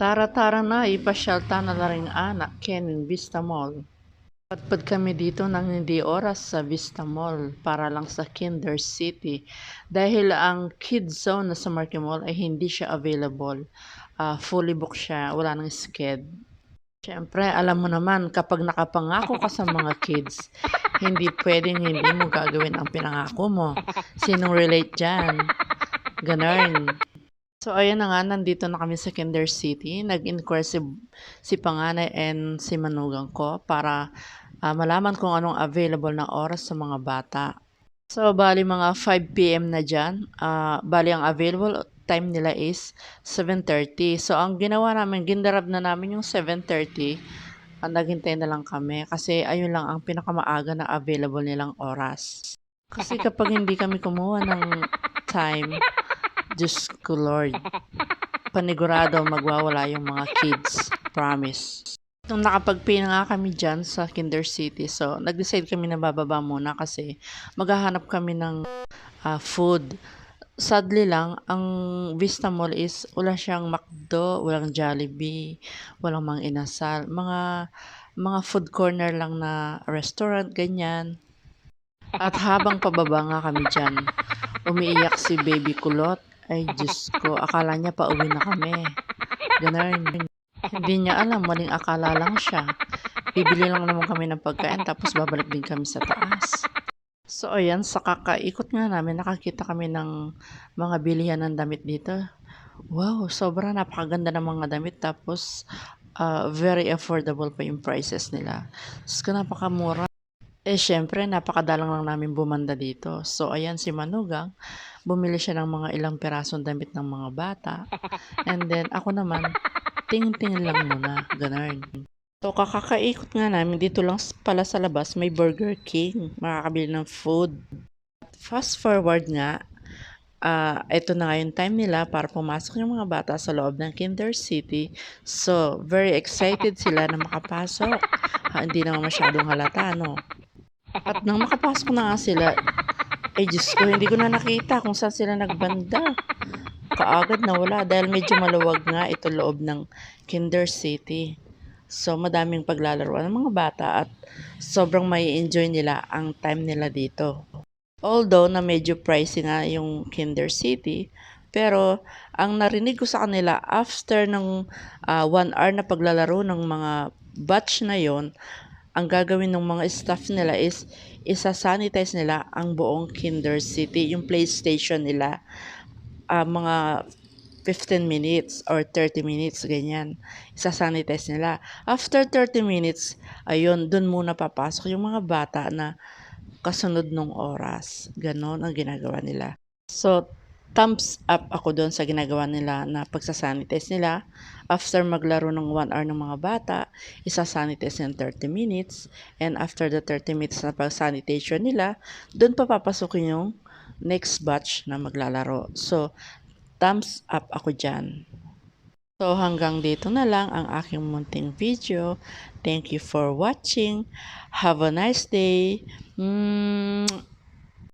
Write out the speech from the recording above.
Tara-tara na, ipasyal ta na rin anak, Kenin Vista Mall. Padpad kami dito ng hindi oras sa Vista Mall para lang sa Kinder City dahil ang kids zone na sa Marquee Mall ay hindi siya available. Ah, fully booked siya, wala nang sked. Siyempre, alam mo naman, kapag nakapangako ka sa mga kids, hindi pwedeng hindi mo gagawin ang pinangako mo. Sinong relate dyan? Ganon. So, ayan na nga, nandito na kami sa Kinder City. Nag-inquire si, si Panganay and si Manugang ko para ah, malaman kung anong available na oras sa mga bata. So, bali mga 5 p.m. na dyan. Ah, bali ang available time nila is 7.30. So, ang ginawa namin, gindarab na namin yung 7.30. Ang naghintay na lang kami kasi ayun lang ang pinakamaaga na available nilang oras. Kasi kapag hindi kami kumuha ng time, Diyos ko Lord, panigurado magwawala yung mga kids. Promise. Nung nakapag-pay na nga kami dyan sa Kinder City, so nag-decide kami na bababa muna kasi maghahanap kami ng ah, food. Sadly lang, ang Vista Mall is wala siyang McDo, walang Jollibee, walang mga inasal, mga mga food corner lang na restaurant, ganyan. At habang pababa nga kami dyan, umiiyak si baby kulot. Ay, Diyos ko, akala niya pauwi na kami. Ganun. Hindi niya alam, maling akala lang siya. Bibili lang naman kami ng pagkain, tapos babalik din kami sa taas. So, ayan, sa kakaikot nga namin, nakakita kami ng mga bilihan ng damit dito. Wow, sobrang napakaganda ng mga damit. Tapos, ah, very affordable pa yung prices nila. So, napakamura. Eh, syempre, napakadalang lang namin bumanda dito. So, ayan si Manugang, bumili siya ng mga ilang pirasong damit ng mga bata. And then, ako naman, tingin-tingin lang muna. Ganun. So, kakakaikot nga namin, dito lang pala sa labas, may Burger King. Makakabili ng food. Fast forward nga, ah ito na nga yung time nila para pumasok yung mga bata sa loob ng Kinder City. So, very excited sila na makapasok. Ha, hindi naman masyadong halata, no? At nang makapasok na nga sila, ay Diyos ko, hindi ko na nakita kung saan sila nagbanda. Kaagad na wala dahil medyo maluwag nga ito loob ng Kinder City. So, madaming paglalaroan ng mga bata at sobrang may enjoy nila ang time nila dito. Although na medyo pricey nga yung Kinder City, pero ang narinig ko sa kanila after ng ah, one hour na paglalaro ng mga batch na yon, ang gagawin ng mga staff nila is isa-sanitize nila ang buong Kinder City, yung PlayStation nila. ah, mga 15 minutes or 30 minutes, ganyan. Isa-sanitize nila. After 30 minutes, ayun, dun muna papasok yung mga bata na kasunod nung oras. Ganon ang ginagawa nila. So, thumbs up ako doon sa ginagawa nila na pagsasanitize nila. After maglaro ng 1 hour ng mga bata, isa-sanitize ng 30 minutes. And after the 30 minutes na pag-sanitation nila, doon pa papasukin yung next batch na maglalaro. So, thumbs up ako dyan. So, hanggang dito na lang ang aking munting video. Thank you for watching. Have a nice day. Mm,